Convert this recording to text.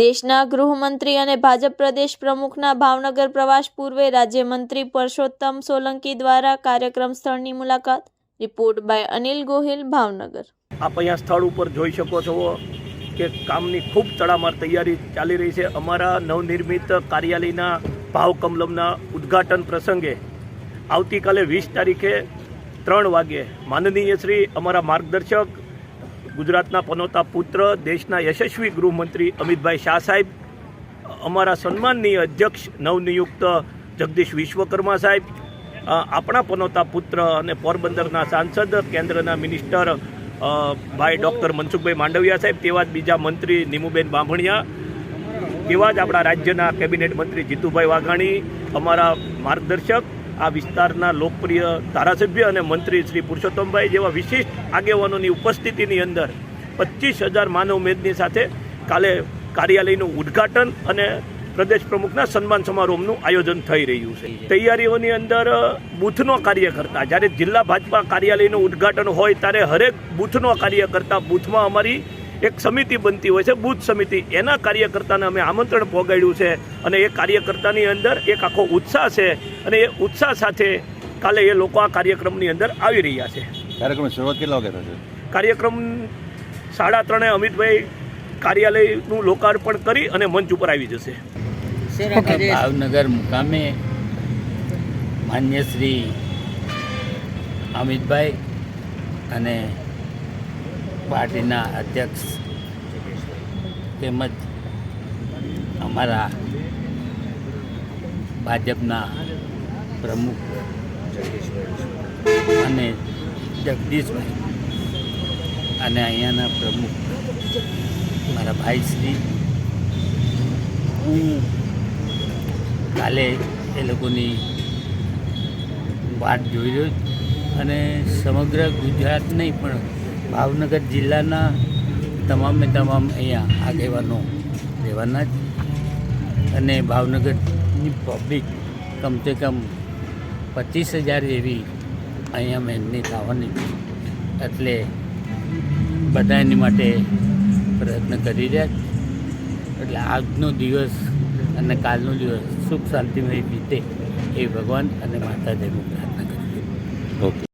દેશના ગૃહમંત્રી અને ભાજપ પ્રદેશ પ્રમુખના ભાવનગર પ્રવાસ પૂર્વે રાજ્યમંત્રી પરસોત્તમ સોલંકી દ્વારા કાર્યક્રમ સ્થળની મુલાકાત. Report by Anil Gohil, Bhavnagar. આપ અહીંયા સ્થળ ઉપર જોઈ શકો છો કે કામની ખૂબ તડામાર તૈયારી ચાલી રહી છે. અમારા નવનિર્મિત કાર્યાલયના ભાવ કમલમના ઉદ્ઘાટન પ્રસંગે આવતીકાલે વીસ તારીખે ત્રણ વાગે માનનીય શ્રી અમારા માર્ગદર્શક ગુજરાતના પનોતા પુત્ર, દેશના યશસ્વી ગૃહમંત્રી અમિતભાઈ શાહ સાહેબ, અમારા સન્માનનીય અધ્યક્ષ નવનિયુક્ત જગદીશ વિશ્વકર્મા સાહેબ આપણા પનોતા પુત્ર અને પોરબંદરના સાંસદ, કેન્દ્રના મિનિસ્ટર ભાઈ ડૉક્ટર મનસુખભાઈ માંડવિયા સાહેબ, તેવા જ બીજા મંત્રી નીમુબેન બાંભણિયા તેવા જ આપણા રાજ્યના કેબિનેટ મંત્રી જીતુભાઈ વાઘાણી, અમારા માર્ગદર્શક આ વિસ્તારના લોકપ્રિય ધારાસભ્ય અને મંત્રી શ્રી પુરુષોત્તમભાઈ જેવા વિશિષ્ટ આગેવાનોની ઉપસ્થિતિની અંદર પચીસ હજાર માનવ મેદની સાથે કાલે કાર્યાલયનું ઉદ્ઘાટન અને પ્રદેશ પ્રમુખના સન્માન સમારોહનું આયોજન થઈ રહ્યું છે. તૈયારીઓની અંદર બૂથનો કાર્યકર્તા, જ્યારે જિલ્લા ભાજપા કાર્યાલયનું ઉદ્ઘાટન હોય ત્યારે હરેક બૂથનો કાર્યકર્તા બૂથમાં અમારી એક સમિતિ બનતી હોય છે બૂથ સમિતિ. એના કાર્યકર્તાને અમે આમંત્રણ પહોંચાડ્યું છે અને એ કાર્યકર્તાની અંદર એક આખો ઉત્સાહ છે અને એ ઉત્સાહ સાથે કાલે એ લોકો આ કાર્યક્રમની અંદર આવી રહ્યા છે. કાર્યક્રમ શરૂઆત કેટલા વાગે થશે? કાર્યક્રમ સાડા ત્રણે અમિતભાઈ કાર્યાલયનું લોકાર્પણ કરી અને મંચ ઉપર આવી જશે. ભાવનગર મુકામે માન્ય શ્રી અમિતભાઈ અને પાર્ટીના અધ્યક્ષ તેમજ અમારા ભાજપના પ્રમુખ અને જગદીશભાઈ અને અહીંયાના પ્રમુખ મારા ભાઈ શ્રી હું કાલે એ લોકોની વાટ જોઈ રહ્યો અને સમગ્ર ગુજરાત નહીં પણ ભાવનગર જિલ્લાના તમામે તમામ અહીંયા આગેવાનો રહેવાના જ. અને ભાવનગરની પબ્લિક કમસે કમ પચીસ હજાર જેવી અહીંયા મહેનની થવાની એટલે બધા એની માટે પ્રયત્ન કરી રહ્યા છે. એટલે આજનો દિવસ અને કાલનો દિવસ સુખ શાંતિમય બીતે એ ભગવાન અને માતાજીનું પ્રાર્થના કરી okay.